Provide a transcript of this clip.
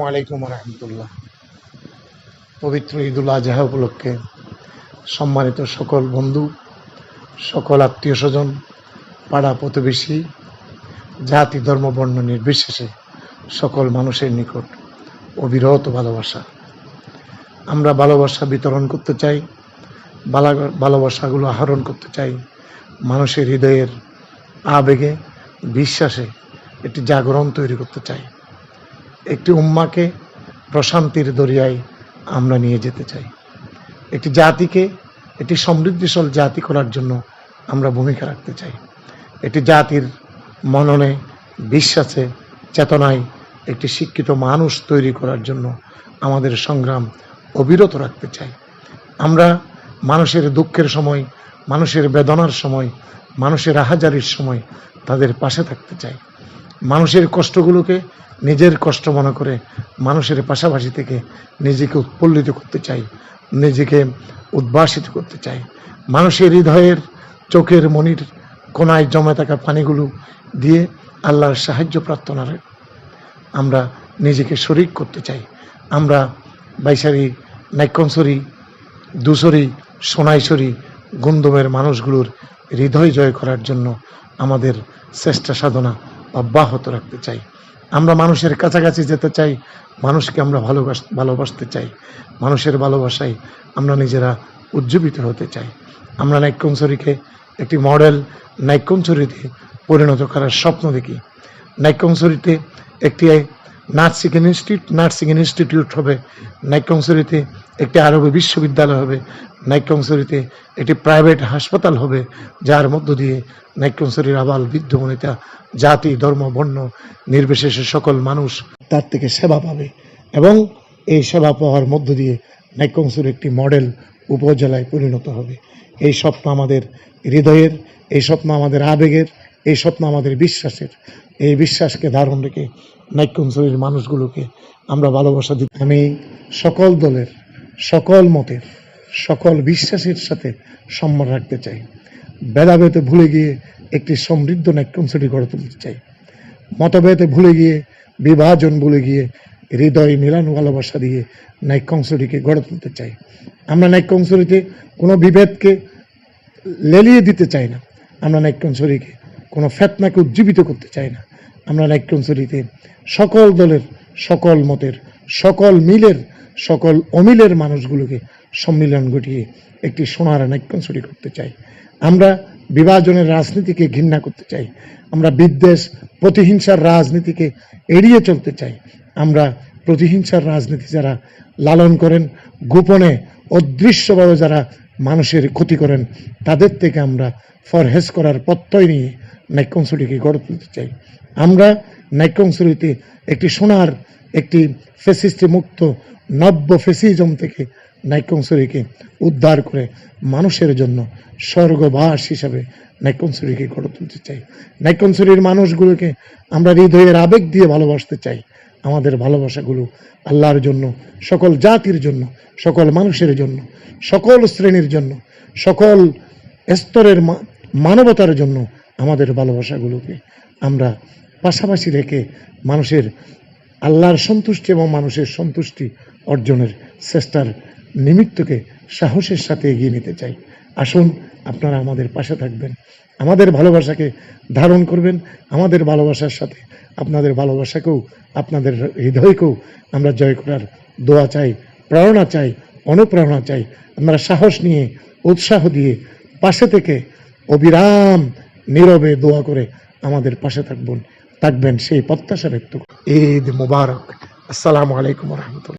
আসসালামু আলাইকুম রহমতুল্লাহ পবিত্র ঈদুল আজহা উপলক্ষে সম্মানিত সকল বন্ধু, সকল আত্মীয় স্বজন, পাড়া প্রতিবেশী, জাতি, ধর্ম, বর্ণ নির্বিশেষে সকল মানুষের নিকট অবিরত ভালোবাসা। আমরা ভালোবাসা বিতরণ করতে চাই ভালোবাসাগুলো আহরণ করতে চাই মানুষের হৃদয়ের আবেগে, বিশ্বাসে একটি জাগরণ তৈরি করতে চাই। একটি উম্মাকে প্রশান্তির দরিয়ায় আমরা নিয়ে যেতে চাই। একটি জাতিকে, একটি সমৃদ্ধিশাল জাতি করার জন্য আমরা ভূমিকা রাখতে চাই। একটি জাতির মননে বিশ্বাসে, চেতনায় একটি শিক্ষিত মানুষ তৈরি করার জন্য আমাদের সংগ্রাম অবিরত রাখতে চাই। আমরা মানুষের দুঃখের সময়, মানুষের বেদনার সময়, মানুষের আহাজারির সময় তাদের পাশে থাকতে চাই। মানুষের কষ্টগুলোকে নিজের কষ্ট মনে করে মানুষের পাশাপাশি থেকে নিজেকে উৎফুল্লিত করতে চাই, নিজেকে উদ্ভাসিত করতে চাই। মানুষের হৃদয়ের, চোখের মনির কোনায় জমে থাকা পানিগুলো দিয়ে আল্লাহর সাহায্য প্রার্থনার আমরা নিজেকে শরিক করতে চাই। আমরা বাইশারি নাইকংসরি দুসরি সোনাইছড়ি গুন্দমের মানুষগুলোর হৃদয় জয় করার জন্য আমাদের চেষ্টা সাধনা অব্যাহত রাখতে চাই। আমরা মানুষের কাছাকাছি যেতে চাই, মানুষকে আমরা ভালোবাস ভালোবাসতে চাই, মানুষের ভালোবাসায় আমরা নিজেরা উজ্জীবিত হতে চাই। আমরা নাইকংসরিকে একটি মডেল নাইকংসরিতে পরিণত করার স্বপ্ন দেখি। নাইকংসরিতে একটি নার্সিং ইনস্টিটিউট নার্সিং ইনস্টিটিউট হবে। নাইকংসরিতে একটি আরবি বিশ্ববিদ্যালয় হবে। নাইকংসরিতে একটি প্রাইভেট হাসপাতাল হবে, যার মধ্য দিয়ে নাইকংসরির আবাল বৃদ্ধ বনিতা জাতি, ধর্ম, বর্ণ নির্বিশেষে সকল মানুষ তার থেকে সেবা পাবে এবং এই সেবা পাওয়ার মধ্য দিয়ে নাইকংসুর একটি মডেল উপজেলায় পরিণত হবে। এই স্বপ্ন আমাদের হৃদয়ের, এই স্বপ্ন আমাদের আবেগের, এই স্বপ্ন আমাদের বিশ্বাসের। এই বিশ্বাসকে ধারণ রেখে নাইকংসুরের মানুষগুলোকে আমরা ভালোবাসা দিই আমি সকল দলের, সকল মতের সকল বিশ্বাসের সাথে সম্মান রাখতে চাই। ভেদাভেদে ভুলে গিয়ে একটি সমৃদ্ধ নাইকংসুরি গড়ে তুলতে চাই। মতভেদে ভুলে গিয়ে, বিভাজন ভুলে গিয়ে, হৃদয় মিলানো ভালোবাসা দিয়ে নাইকংসরিকে গড়ে তুলতে চাই। আমরা নাইকংসরিতে কোনো বিভেদকে লেলিয়ে দিতে চাই না। আমরা নাইকংসরিকে কোনো ফেতনাকে উজ্জীবিত করতে চাই না। আমরা নাইকংসরিতে সকল দলের, সকল মতের, সকল মিলের সকল অমিলের মানুষগুলোকে সম্মিলন ঘটিয়ে একটি সোনার নাইকংসরি করতে চাই। আমরা বিভাজনের রাজনীতিকে ঘৃণা করতে চাই। আমরা বিদ্বেষ, প্রতিহিংসার রাজনীতিকে এড়িয়ে চলতে চাই। আমরা প্রতিহিংসার রাজনীতি যারা লালন করেন, গোপনে অদৃশ্যভাবে যারা মানুষের ক্ষতি করেন, তাদের থেকে আমরা ফরহেজ করার প্রত্যয় নিয়ে নাইকংসরিকে গড়ে তুলতে চাই। আমরা নাইকংসরিতে একটি সোনার, একটি ফেসিস্টি মুক্ত, নব্য ফেসিজম থেকে নাইকংসরিকে উদ্ধার করে মানুষের জন্য স্বর্গবাস হিসাবে নাইকংসরিকে গড়ে তুলতে চাই। নাইকংসরির মানুষগুলোকে আমরা হৃদয়ের আবেগ দিয়ে ভালোবাসতে চাই। আমাদের ভালোবাসাগুলো আল্লাহর জন্য, সকল জাতির জন্য, সকল মানুষের জন্য, সকল শ্রেণির জন্য, সকল স্তরের মানবতার জন্য আমাদের ভালোবাসাগুলোকে আমরা পাশাপাশি রেখে মানুষের আল্লাহর সন্তুষ্টি এবং মানুষের সন্তুষ্টি অর্জনের চেষ্টার নিমিত্তকে সাহসের সাথে এগিয়ে নিতে চাই। আসুন আপনারা আমাদের পাশে থাকবেন। আমাদের ভালোবাসাকে ধারণ করবেন। আমাদের ভালোবাসার সাথে আপনাদের ভালোবাসাকেও, আপনাদের হৃদয়কেও আমরা জয় করার দোয়া চাই প্রেরণা চাই, অনুপ্রেরণা চাই। আমরা সাহস নিয়ে, উৎসাহ দিয়ে পাশে থেকে অবিরাম নীরবে দোয়া করে আমাদের পাশে থাকবেন। থাকবেন সেই প্রত্যাশা ব্যক্ত। ঈদ মুবারক আসসালামু আলাইকুম রহমতুল্লাহ